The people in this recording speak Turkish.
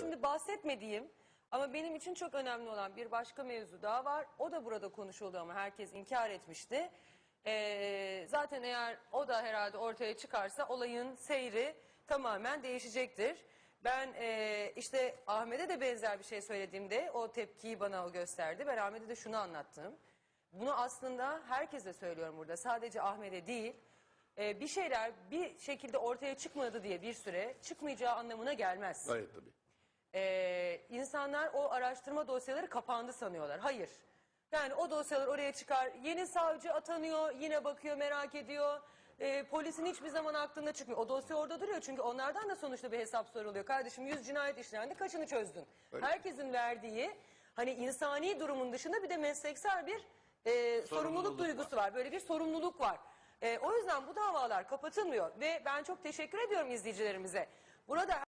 şimdi bahsetmediğim ama benim için çok önemli olan bir başka mevzu daha var. O da burada konuşuldu ama herkes inkar etmişti. Ee, zaten eğer o da herhalde ortaya çıkarsa olayın seyri tamamen değişecektir. Ben e, işte Ahmet'e de benzer bir şey söylediğimde o tepkiyi bana o gösterdi. Ben Ahmet'e de şunu anlattım. Bunu aslında herkese söylüyorum burada. Sadece Ahmet'e değil. Ee, bir şeyler bir şekilde ortaya çıkmadı diye bir süre çıkmayacağı anlamına gelmez. Gayet tabii. Ee, insanlar o araştırma dosyaları kapandı sanıyorlar. Hayır. Yani o dosyalar oraya çıkar. Yeni savcı atanıyor, yine bakıyor, merak ediyor. Ee, polisin hiçbir zaman aklında çıkmıyor. O dosya orada duruyor çünkü onlardan da sonuçta bir hesap soruluyor. Kardeşim 100 cinayet işlendi, kaçını çözdün? Öyle. Herkesin verdiği hani insani durumun dışında bir de mesleksel bir e, sorumluluk, Sorumluluk duygusu var. Böyle bir sorumluluk var. E, o yüzden bu davalar kapatılmıyor ve ben çok teşekkür ediyorum izleyicilerimize. Burada